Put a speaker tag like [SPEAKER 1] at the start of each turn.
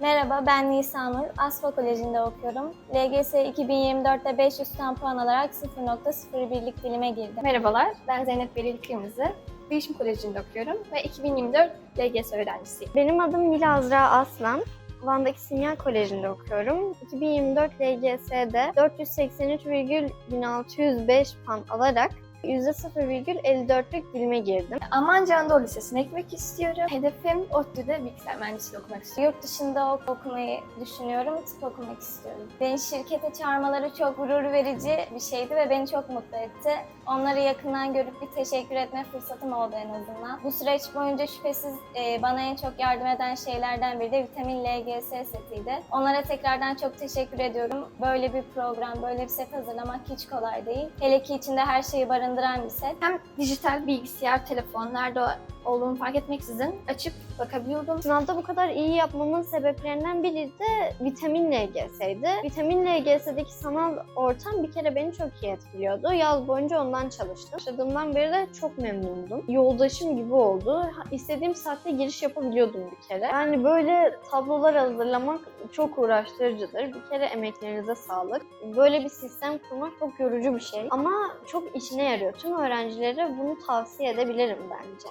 [SPEAKER 1] Merhaba, ben Nisanur. Asfa Koleji'nde okuyorum. LGS 2024'te 500 tam puan alarak 0.01'lik dilime girdim.
[SPEAKER 2] Merhabalar, ben Zeynep Beril Kırmızı. Bilişim Koleji'nde okuyorum ve 2024 LGS öğrencisiyim.
[SPEAKER 3] Benim adım Nil Azra Aslan. Van'daki Simya Koleji'nde okuyorum. 2024 LGS'de 483,1605 puan alarak %0,54'lük dilime girdim.
[SPEAKER 2] Almanca Anadolu Lisesi'ne gitmek istiyorum. Hedefim ODTÜ'de bilgisayar mühendisliği okumak istiyorum.
[SPEAKER 1] Yurt dışında ok- okumayı düşünüyorum, tıp okumak istiyorum. Beni şirkete çağırmaları çok gurur verici bir şeydi ve beni çok mutlu etti. Onları yakından görüp bir teşekkür etme fırsatım oldu en azından. Bu süreç boyunca şüphesiz e, bana en çok yardım eden şeylerden biri de vitamin LGS setiydi. Onlara tekrardan çok teşekkür ediyorum. Böyle bir program, böyle bir set hazırlamak hiç kolay değil. Hele ki içinde her şeyi barındıran bir set.
[SPEAKER 2] Hem dijital bilgisayar, telefon nerede olduğunu fark etmeksizin açıp bakabiliyordum.
[SPEAKER 3] Sınavda bu kadar iyi yapmamın sebeplerinden biri de vitamin LGS'ydi. Vitamin LGS'deki sanal ortam bir kere beni çok iyi etkiliyordu. Yaz boyunca ondan çalıştım. Başladığımdan beri de çok memnundum. Yoldaşım gibi oldu. İstediğim saatte giriş yapabiliyordum bir kere. Yani böyle tablolar hazırlamak çok uğraştırıcıdır. Bir kere emeklerinize sağlık. Böyle bir sistem kurmak çok yorucu bir şey. Ama çok işine yarıyor. Tüm öğrencilere bunu tavsiye edebilirim bence.